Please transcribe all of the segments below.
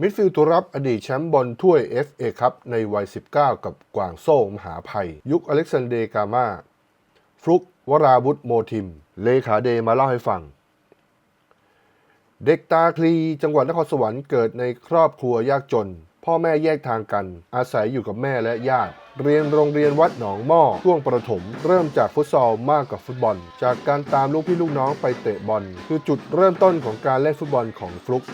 มิดฟิลด์ตัวรับอดีตแชมป์บอลถ้วย FA ครับในวัย 19 กับกวางโซ่มหาภัย ยุคอเล็กซานเดร์กามาฟลุกวราวุธโมทิม เลขาเดมาเล่าให้ฟัง เด็กตาคลี จังหวัดนครสวรรค์เกิดในครอบครัวยากจน พ่อแม่แยกทางกัน อาศัยอยู่กับแม่และญาติ เรียนโรงเรียนวัดหนองหม้อช่วงประถม เริ่มจากฟุตซอลมากกว่าฟุตบอล จากการตามลูกพี่ลูกน้องไปเตะบอล คือจุดเริ่มต้นของการเล่นฟุตบอลของฟลุก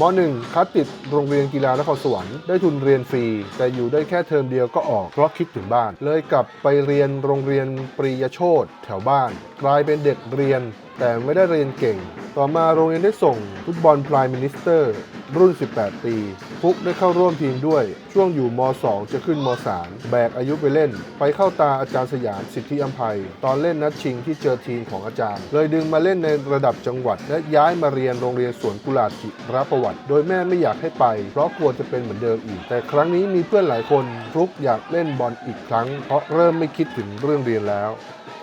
ม .1 คัดติดโรงเรียนกีฬานครสวรรค์ได้ทุนเรียนฟรี แต่อยู่ได้แค่เทอมเดียวก็ออกเพราะคิดถึงบ้าน เลยกลับไปเรียนโรงเรียนปริยโชตแถวบ้าน กลายเป็นเด็กเรียน แต่ไม่ได้เรียนเก่ง ต่อมาโรงเรียนได้ส่งฟุตบอลพลายมินิสเตอร์ รุ่น 18 ปี ฟุกได้เข้าร่วมทีมด้วย ช่วงอยู่ม 2 จะขึ้นม 3 แบกอายุไปเล่น ไปเข้าตาอาจารย์สยามสิทธิอัมภัย ตอนเล่นนัดชิงที่เจอทีมของอาจารย์ เลยดึงมาเล่นในระดับจังหวัด และย้ายมาเรียนโรงเรียนสวนกุหลาบจิรประวัติ โดยแม่ไม่อยากให้ไป เพราะกลัวจะเป็นเหมือนเดิมอีก แต่ครั้งนี้มีเพื่อนหลายคน ฟลุกอยากเล่นบอลอีกครั้ง เพราะเริ่มไม่คิดถึงเรื่องเรียนแล้ว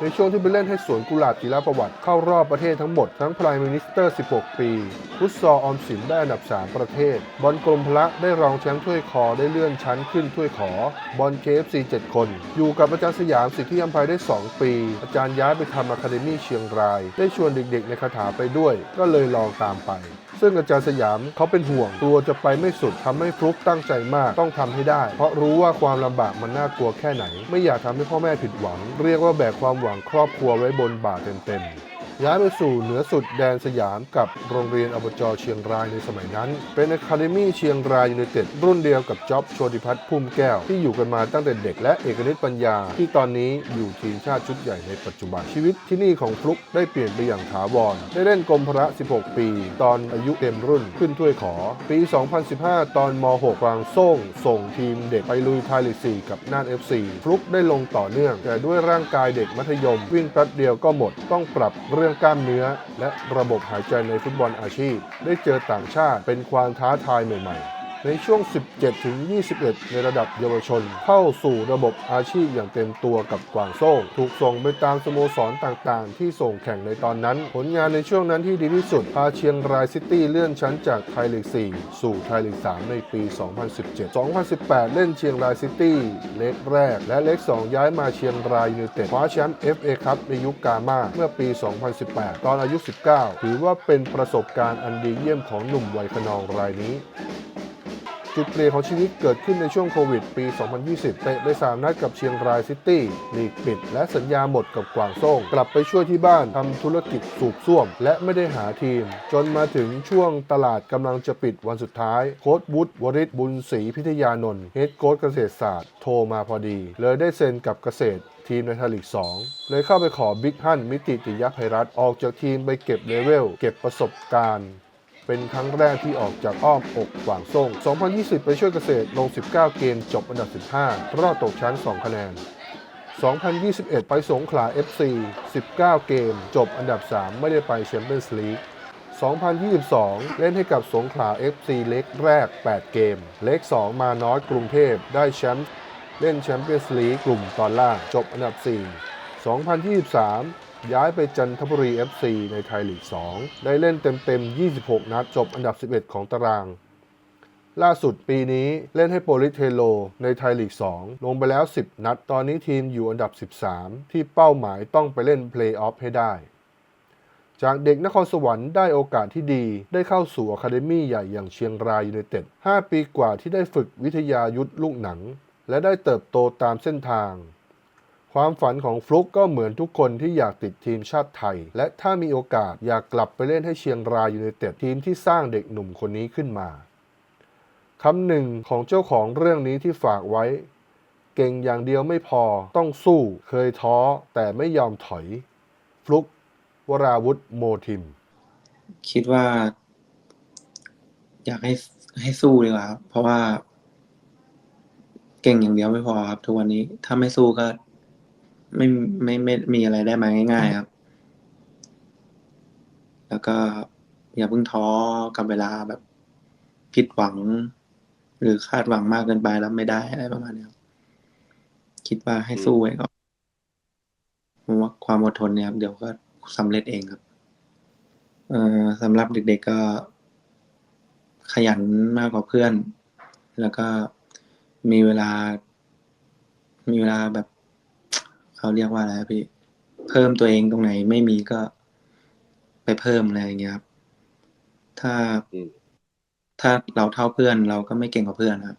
ในช่วงที่ไปเล่นให้สวนกุหลาบจิรประวัติ เข้ารอบประเทศทั้งหมดทั้งพลายมินิสเตอร์ 16 ปีฟุตซอลออมสินได้อันดับ 3 ประเทศ บอลกรมพละได้รองแชมป์ถ้วยคอได้เลื่อนชั้นขึ้นถ้วยขอบอล KFC 7คน อยู่กับอาจารย์สยามสิทธิอัมภัยได้ 2 ปี อาจารย์ย้ายไปทำอะคาเดมี่เชียงราย ได้ชวนเด็กๆในคาถาไปด้วย ก็เลยลองตามไป ซึ่งอาจารย์สยามเขาเป็นห่วงกลัวจะไปไม่สุดทำให้ฟลุกตั้งใจมากต้องทำให้ได้ เพราะรู้ว่าความลำบากมันน่ากลัวแค่ไหน ไม่อยากทำให้พ่อแม่ผิดหวัง เรียกว่าแบกความหวังครอบครัวไว้บนบ่าเต็มๆ ย้ายไปสู่เหนือสุดแดนสยามกับโรงเรียนอบจเชียงรายในสมัยนั้น เป็นอะคาเดมี่เชียงรายยูไนเต็ดรุ่นเดียวกับจ๊อบโชติพัฒน์พุ่มแก้ว ที่อยู่กันมาตั้งแต่เด็กและเอกนิตปัญญา ที่ตอนนี้อยู่ทีมชาติชุดใหญ่ในปัจจุบันชีวิตที่นี่ของฟลุกได้เปลี่ยนไปอย่างถาวรได้เล่นกรมพระ 16 ปี ตอนอายุเต็มรุ่นขึ้นถ้วยขอ ปี 2015 ตอนม .6 กลางส่งส่งทีมเด็กไปลุยไทยลีก 4 กับน่าน FC ฟลุกได้ลงต่อเนื่อง แต่ด้วยร่างกายเด็กมัธยมวิ่งแป๊บเดียวก็หมดต้องปรับเรื่รื่องกล้ามเนื้อ และระบบหายใจในฟุตบอลอาชีพ ได้เจอต่างชาติเป็นความท้าทายใหม่ ๆ ในช่วง 17 ถึง 21 ในระดับเยาวชน เข้าสู่ระบบอาชีพอย่างเต็มตัวกับกวางโซ่ถูกส่งไปตามสโมสรต่างๆ ที่ส่งแข่งในตอนนั้น ผลงานในช่วงนั้นที่ดีที่สุด พาเชียงรายซิตี้เลื่อนชั้นจากไทยลีก 4 สู่ไทยลีก 3 ในปี 2017 2018 เล่นเชียงรายซิตี้เล็กแรก และเล็ก 2 ย้ายมาเชียงรายยูไนเต็ดคว้าแชมป์ FA ครับในยุคกามาเมื่อปี 2018 ตอนอายุ 19 ถือว่าเป็นประสบการณ์อันดีเยี่ยมของหนุ่มวัยขนองรายนี้ จุดเปลี่ยนของชีวิตเกิดขึ้นในช่วงโควิดปี 2020 เตะไป 3 นัดกับเชียงรายซิตี้ลีกปิด และสัญญาหมดกับกวางโซ่ง กลับไปช่วยที่บ้านทำธุรกิจสูบซ่วม และไม่ได้หาทีม จนมาถึงช่วงตลาดกำลังจะปิดวันสุดท้าย โค้ดวุฒิวริศบุญศรีพิทยานนท์เฮดโค้ดเกษตรศาสตร์โทรมาพอดี เลยได้เซ็นกับเกษตรทีมในไทยลีก 2 เลยเข้าไปขอบิ๊กฮั่นมิติติยภัยรัตออกจากทีมไปเก็บเลเวล เก็บประสบการณ์ เป็นครั้งแรกที่ออกจากอ้อมอกกวางส่ง 2020 ไปช่วยเกษตรลง 19 เกมจบอันดับ 15 รอดตกชั้น 2 คะแนน 2021 ไปสงขลา FC 19 เกม จบอันดับ 3 ไม่ได้ไปแชมเปี้ยนส์ลีก 2022 เล่นให้กับสงขลา FC เล็กแรก 8 เกม เล็ก 2 มาน้อยกรุงเทพได้แชมป์เล่นแชมเปี้ยนส์ลีกกลุ่มตอนล่างจบอันดับ 4 2023 ย้ายไปจันทบุรี FC ในไทยลีก 2 ได้เล่นเต็มๆ 26 นัดจบอันดับ 11 ของตาราง ล่าสุดปีนี้เล่นให้โปลิเทโล ในไทยลีก 2 ลงไปแล้ว 10 นัด ตอนนี้ทีมอยู่อันดับ 13 ที่เป้าหมายต้องไปเล่นเพลย์ออฟให้ได้ จากเด็กนครสวรรค์ได้โอกาสที่ดีได้เข้าสู่อะคาเดมี่ใหญ่อย่างเชียงรายยูไนเต็ด 5 ปีกว่าที่ได้ฝึกวิทยายุทธลูกหนัง และได้เติบโตตามเส้นทาง ความฝันของฟลุกก็เหมือนทุกคนที่อยากติดทีมชาติไทย และถ้ามีโอกาสอยากกลับไปเล่นให้เชียงรายยูไนเต็ดทีมที่สร้างเด็กหนุ่มคนนี้ขึ้นมาคำหนึ่งของเจ้าของเรื่องนี้ที่ฝากไว้ เก่งอย่างเดียวไม่พอต้องสู้เคยท้อแต่ไม่ยอมถอย ฟลุกวราวุธโมทิม คิดว่า อยากให้ให้สู้ดีกว่าครับเพราะว่า เก่งอย่างเดียวไม่พอครับทุกวันนี้ถ้าไม่สู้ก็ ไม่ไม่ไม่ไม่มีอะไรได้มาง่าย ๆ ครับ แล้วก็อย่าเพิ่งท้อกับเวลาแบบผิดหวัง หรือคาดหวังมากเกินไปแล้วไม่ได้อะไรประมาณนี้ครับคิดว่าให้สู้ไว้ก่อนผมว่าความอดทนเนี่ยครับเดี๋ยวก็สำเร็จเองครับ เอ่อสำหรับเด็ก ๆก็ขยันมากกว่าเพื่อน แล้วก็มีเวลา มีเวลาแบบ เขาเรียกว่าอะไรอะพี่ เพิ่มตัวเองตรงไหนไม่มีก็ไปเพิ่มอะไรอย่างเงี้ยครับ ถ้า อืม ถ้าเราเท่าเพื่อนเราก็ไม่เก่งกว่าเพื่อนครับ